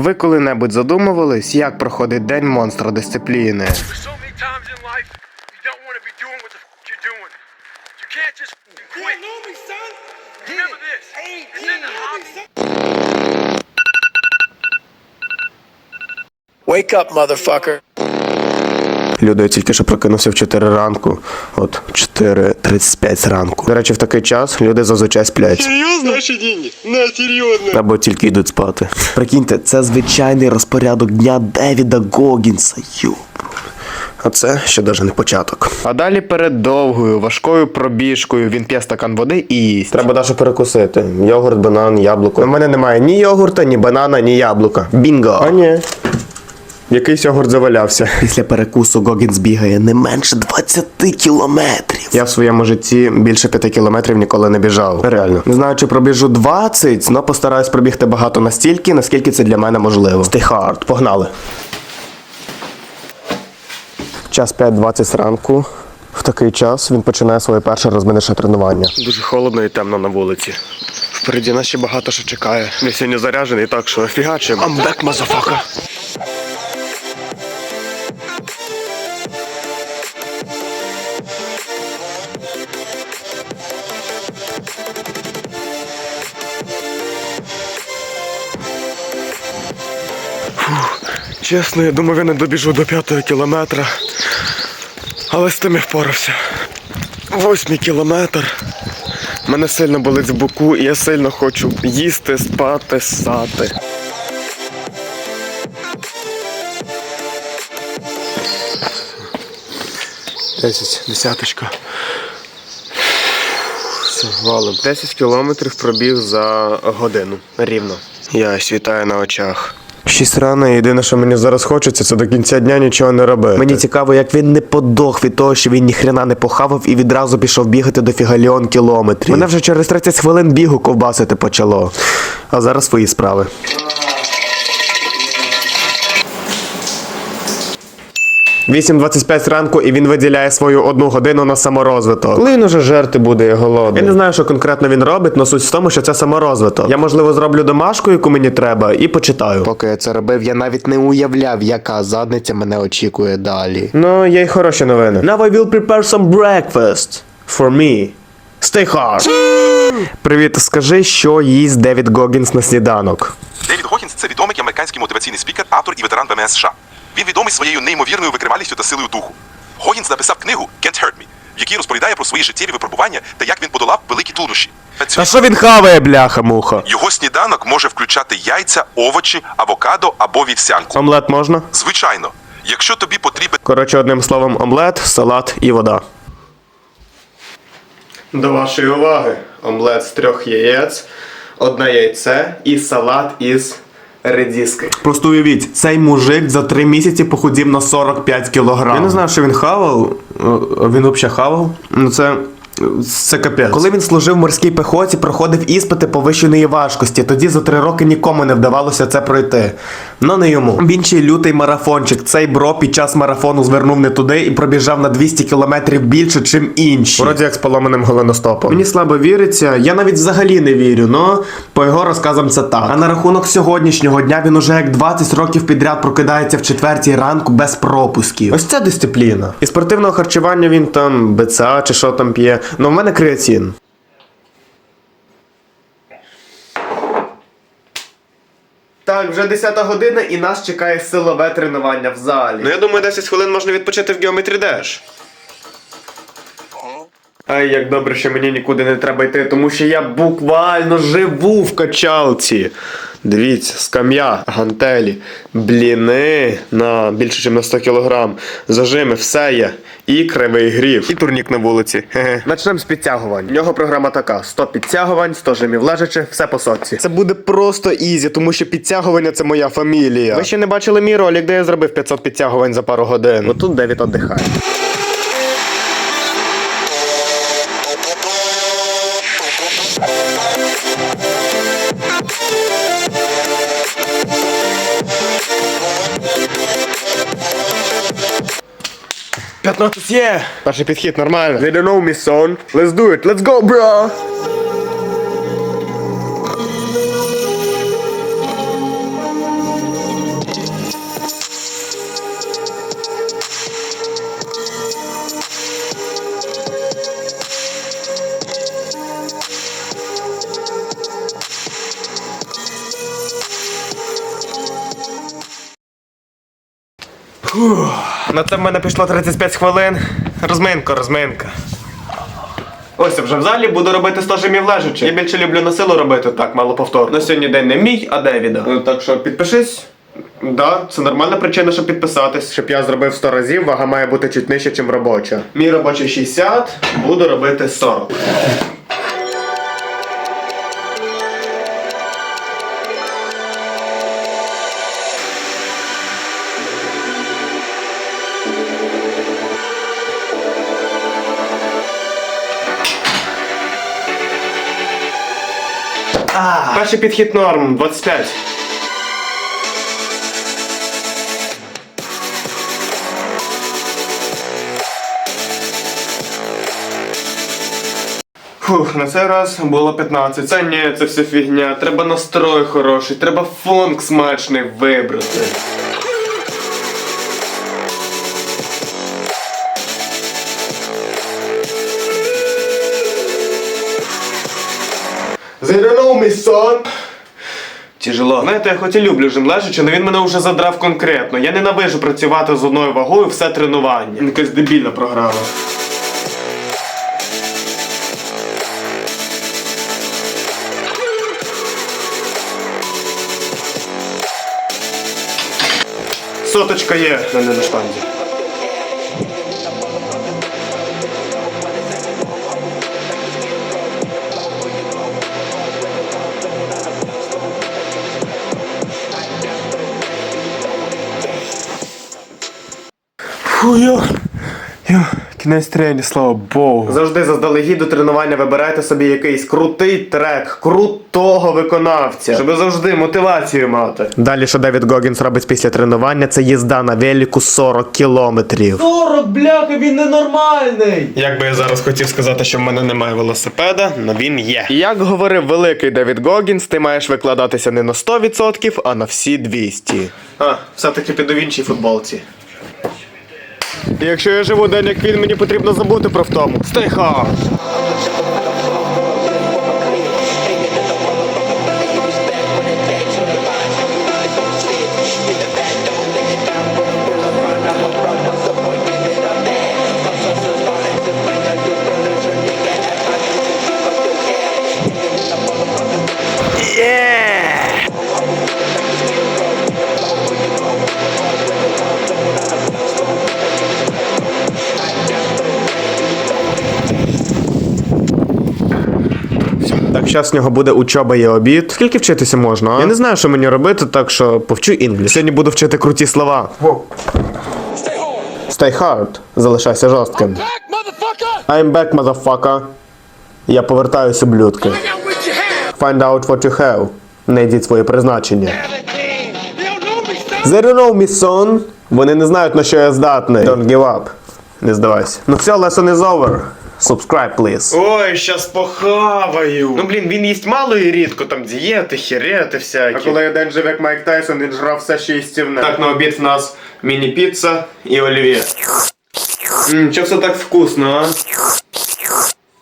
Ви коли-небудь задумувались, як проходить день монстра дисципліни? Wake up, motherfucker. Люди, тільки що прокинувся в 4 ранку. От 4.35 ранку. До речі, в такий час люди зазвичай сплять. Серьезно? Наши деньги? На, серьезно. Або тільки йдуть спати. Прикиньте, це звичайний розпорядок дня Девіда Гогінса. Ю. А це ще навіть не початок. А далі перед довгою, важкою пробіжкою він п'є стакан води і їсть. Треба даже перекусити. Йогурт, банан, яблуко. У мене немає ні йогурта, ні банана, ні яблука. Бінго! А ні. Якийсь йогурт завалявся. Після перекусу Гогінс бігає не менше 20 кілометрів. Я в своєму житті більше 5 кілометрів ніколи не біжав. Реально. Не знаю, чи пробіжу 20, але постараюсь пробігти багато настільки, наскільки це для мене можливо. Stay hard. Погнали. Час 5.20 ранку. В такий час він починає своє перше розминочне тренування. Дуже холодно і темно на вулиці. Впереді нас ще багато що чекає. Я сьогодні заряджений, так що фігачим. I'm back, motherfucker. Чесно, я думав, я не добіжу до п'ятого кілометра. Але з тим я впорався. Восьмий кілометр. Мене сильно болить в боку, і я сильно хочу їсти, спати, ссати. Десять, десяточка. Все, валом. 10 кілометрів пробіг за годину. Рівно. Я світаю на очах. Шість рано, і єдине, що мені зараз хочеться, це до кінця дня нічого не робити. Мені цікаво, як він не подох від того, що він ніхрена не похавав і відразу пішов бігати до фігальон кілометрів. Мене вже через 30 хвилин бігу ковбасити почало. А зараз свої справи. Вісім 25 ранку, і він виділяє свою одну годину на саморозвиток. Коли він уже жерти буде я голодний. Я не знаю, що конкретно він робить, але суть в тому, що це саморозвиток. Я, можливо, зроблю домашку, яку мені треба, і почитаю. Поки я це робив, я навіть не уявляв, яка задниця мене очікує далі. Ну, є й хороші новини. Now I will prepare some breakfast for me. Stay hard. Привіт, скажи, що їсть Девід Гогінс на сніданок. Девід Гокінс це відомий американський мотиваційний спікер, автор і ветеран ВМС США. Він відомий своєю неймовірною викривалістю та силою духу. Гогінс написав книгу Can't Hurt Me, в якій розповідає про свої життєві випробування та як він подолав великі труднощі. Та що він хаває, бляха, муха? Його сніданок може включати яйця, овочі, авокадо або вівсянку. Омлет можна? Звичайно, якщо тобі потрібен Коротше, одним словом, омлет, салат і вода. До вашої уваги. Омлет з трьох яєць, одне яйце і салат із редіски. Просто уявіть, цей мужик за три місяці похудів на 45 кілограм. Я не знаю, що він хавав. Е, Він взагалі хавав. Ну це. Це капець. Коли він служив в морській пехоті, проходив іспити повищеної важкості. Тоді за три роки нікому не вдавалося це пройти. Ну не йому. Він ще й лютий марафончик. Цей бро під час марафону звернув не туди і пробіжав на 200 кілометрів більше, чим інші. Вроді як з поломаним голеностопом. Мені слабо віриться. Я навіть взагалі не вірю, но по його розказам це так. А на рахунок сьогоднішнього дня він уже як 20 років підряд прокидається в четвертій ранку без пропусків. Ось це дисципліна. І спортивного харчування він там БЦА чи що там п'є. Ну в мене креатин. Так, вже 10 година і нас чекає силове тренування в залі. Ну я думаю, 10 хвилин можна відпочити в Geometry Dash. Ай, як добре, що мені нікуди не треба йти, тому що я буквально живу в качалці. Дивіться, скам'я, гантелі, бліни на більше, ніж на 100 кг, зажими, все є. І кривий грів. І турнік на вулиці. Начнемо з підтягувань. В нього програма така: 100 підтягувань, 100 жимів лежачи, все по сотці. Це буде просто ізі, тому що підтягування це моя фамілія. Ви ще не бачили мій ролик, де я зробив 500 підтягувань за пару годин. Ну тут Девід віддихає. 15 є. Перший підхід нормально. They don't know me, son. Let's do it. Let's go, bro! Фух. На це в мене пішло 35 хвилин. Розминка, розминка. Ось вже в залі буду робити 100 жимів лежачи. Я більше люблю на силу робити, так, мало повтор. На сьогодні день не мій, а Девіда. Ну, Так що підпишись. Да, це нормальна причина, щоб підписатись. Щоб я зробив 100 разів, вага має бути чуть нижче, ніж робоча. Мій робочий 60, буду робити 40. Перший підхід норм, 25. Фух, на цей раз було 15. Це ні, це все фігня. Треба настрой хороший, треба фонк смачний вибрати. Зеленого мій сон. Тяжело. Знаєте, я хоч і люблю жим але він мене вже задрав конкретно. Я ненавижу працювати з одною вагою все тренування. Якась дебільна програма. Соточка є, на штанзі. Йо. Кінець трені, слава Богу. Завжди заздалегідь до тренування вибирайте собі якийсь крутий трек, крутого виконавця, щоб завжди мотивацію мати. Далі, що Девід Гогінс робить після тренування, це їзда на велику 40 кілометрів. 40, бляха, він ненормальний! Як би я зараз хотів сказати, що в мене немає велосипеда, але він є. І як говорив великий Девід Гогінс, ти маєш викладатися не на 100%, а на всі 200. А, все-таки піду в іншій футболці. І Якщо я живу день як він, мені потрібно забути про втому. Stay зараз з нього буде учоба і обід. Скільки вчитися можна? А? Я не знаю, що мені робити, так що повчу інгліш. Сьогодні буду вчити круті слова. Stay hard. Залишайся жорстким. I'm back, motherfucker. Я повертаюся, блюдки. Find out what you have. Знайдіть своє призначення. They don't know me, son. Вони не знають, на що я здатний. Don't give up. Не здавайся. Ну все, lesson is over. Subscribe, please. Ой, щас похаваю. Ну блін, він їсть мало і рідко, там дієти, хірети всякі. А коли один жив як Майк Тайсон, він жрав все ще. Так, на обід в нас міні-піца і олів'є. Ммм, чого все так вкусно, а?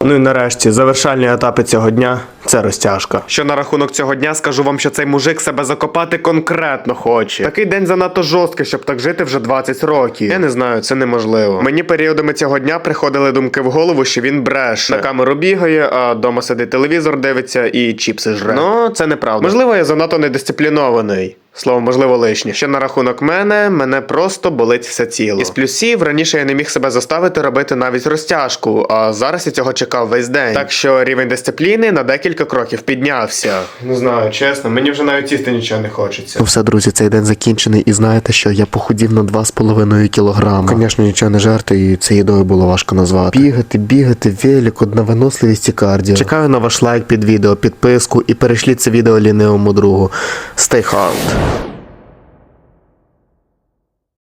Ну і нарешті, завершальні етапи цього дня це розтяжка. Що на рахунок цього дня скажу вам, що цей мужик себе закопати конкретно хоче. Такий день занадто жорсткий, щоб так жити вже 20 років. Я не знаю, це неможливо. Мені періодами цього дня приходили думки в голову, що він бреше. На камеру бігає, а вдома сидить телевізор, дивиться і чіпси жре. Ну, це неправда. Можливо, я занадто недисциплінований. Слово, можливо, лишнє. Що на рахунок мене, мене просто болить все тіло. Із плюсів раніше я не міг себе заставити робити навіть розтяжку, а зараз я цього чекав весь день. Так що рівень дисципліни на декілька кроків піднявся. Не знаю, чесно, мені вже навіть їсти нічого не хочеться. Ну все, друзі, цей день закінчений, і знаєте що? Я похудів на 2,5 кілограма. Звісно, нічого не жарти, і це їдою було важко назвати. Бігати, бігати, велик, одна виносливість і кардіо. Чекаю на ваш лайк під відео, підписку і перешліть це відео лінивому другу. Stay hard. you.